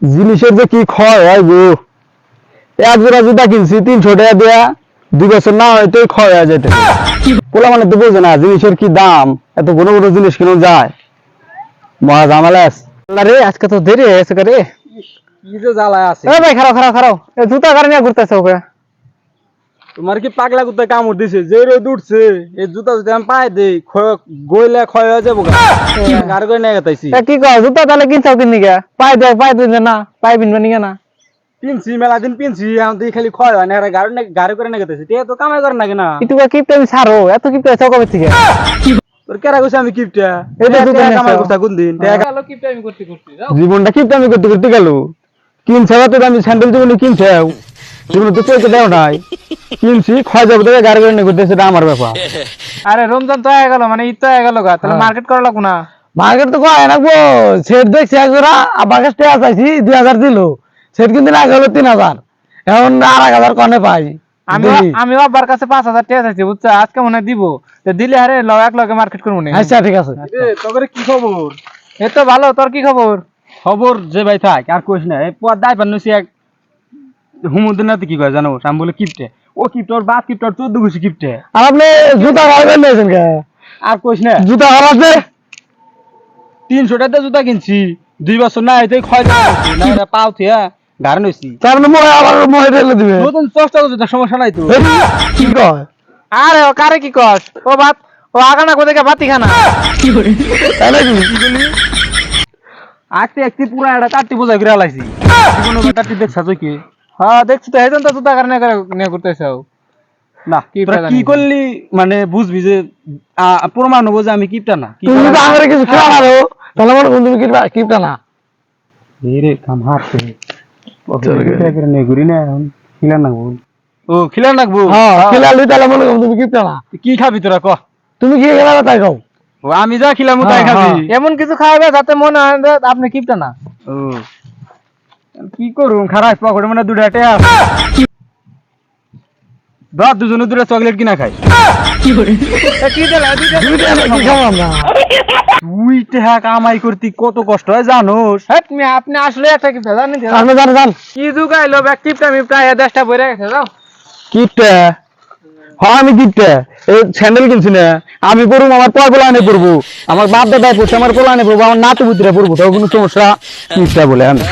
জিনিসের যে কি ক্ষয় হয় গো? এক জোড়া জুতা কিনছি তিনশো টাকা দেয়া। দুই বছর না হয়তো ক্ষয় হয়ে যেতে। পোলা মানে তো বোঝে না জিনিসের কি দাম এত বড় বড় জিনিস কেন যায়? মহা ঝামেলা রে আজকে তো দেরি হয়েছে রে। কি যে জ্বালায় আছে। ভাই খারাপ খারাপ খারাপ জুতা কারণে নিয়ে ঘুরতেছে ওকে? তোমার কি পাগলা কুত্তা কামড় দিছে? যে রোদ উঠছে এই জুতা যদি আমি পায়ে দেই গইলে ক্ষয় হয়ে যাব গাড়ি করে নিয়ে গেতাইছি। কি কয়? জুতা তাহলে কিনছাও কিনি গে? পাই দে পাই দিন না পাই বিনবে নিগে না। পিনছি মেলা দিন পিনছি এখন তুই খালি ক্ষয় হয় না। গাড়ি নে- গাড়ি করে নিয়ে গেতাইছি। তে তো কামাই করে নাকি না? একটু কিপটা আমি ছাড়ো এত কিপটা আছে কবে থেকে? তোর কেরা কইছে আমি কিপটা? এই তো জুতা কামাই। করতা কোন দিন? গেল কিপটা আমি করতে করতে জীবনটা কিপটা আমি করতে করতে গেল। কিনছে তো আমি স্যান্ডেল জীবনে কিনছে। জীবনে তো চলতে দেও নাই। কিনছি ক্ষয় যাব তোকে গাড়ি সেটা আমার ব্যাপার। আরে রমজান তো হয়ে গেল মানে ঈদ তো হয়ে গেল গা। তাহলে হ্যাঁ। মার্কেট করা লাগবো না? মার্কেট তো কয় রাখব সেট দেখছি এক জোড়া আমার কাছে টাকা চাইছি দুই হাজার দিল। সেট কিন্তু আগে হলো তিন হাজার এখন আর এক হাজার কনে পাই। আমি। আমি আব্বার কাছে পাঁচ হাজার টাকা চাইছি বুঝছ? আজকে মনে দিব। তো দিলে আরে ল এক লগে মার্কেট করব না আচ্ছা ঠিক আছে। তোর কি খবর? এ তো ভালো তোর কি খবর? খবর যে ভাই থাক আর কইস না এই পর দাই পান্নছি এক হুমুদিন নাতে কি কয় জানো? আমি বলে কিপটে। ও কিপটে ওর বাপ কিপটে ওর চোদ্দ ঘুষি কিপটে। আর আপনি জুতা খাওয়াবেন নিয়েছেন কে? আর কইস না। জুতা খাওয়াছে তিনশো টাকা জুতা কিনছি। দুই বছর না হইতে ক্ষয় এটা পাও থিয়া গাড়ি নইছি তার মানে আবার মনে ঢেলে দিবে। নতুন চেষ্টা করছে সমস্যা নাই তো। কি কয়? আরে ও কারে কি কস? ও ভাত ও আগানা কোথায় বাতি খানা? তাই নাকি? আজকে একটি পুরা একটা চারটি বোঝা করে আলাইছি। কোনো চারটি দেখছা কি? হ্যাঁ দেখছি তো হেজন তো জুতা কারণে নিয়ে করতেছে না কি করলি মানে বুঝবি যে প্রমাণ হব যে আমি কিপটা না তুমি যদি আগে কিছু খেলা মারো তাহলে মনে করুন তুমি কিপটা কিপটা না। রে কাম গেছে। ঘুরি না এখন খিলা নাকবো ও খিলা নাকবো হ্যাঁ খেলালি তাহলে মনে তুমি কিপটা না। কি খাবি তোরা ক? তুমি কি খেলা তাই খাও? আমি যা খিলাম তাই হ্যাঁ, খাবি। হ্যাঁ। এমন কিছু খাওয়াবে যাতে মনে হয় আপনি কিপটা না। ও। কি করুম? খারাপ পকেটে মানে দুটা হাটে ধর দুজনে দুটা চকলেট কিনা খাই কি দিলা দুইটা তুমি কি কি খাও আমরা দুই টাকা কামাই করতি কত কষ্ট হয় জানোস? তুমি আপনি আসলে একটা কি জানেন জান জান কি যুগাইলো দেশটা বইরা গেছে যাও। কিপটা হ্যাঁ আমি কিপটা স্যান্ডেল কিনছি না আমি পড়ব আমার পয় পোলা আনে পড়ব। আমার বাপ দাদা পড়ছে, আমার পোলা আনে পড়ব, আমার নাতু পুত্রে পড়ব, তাও কোনো সমস্যা? বলে আমি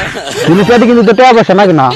জিনিসটা কিন্তু তো টাকা পয়সা নাকি না?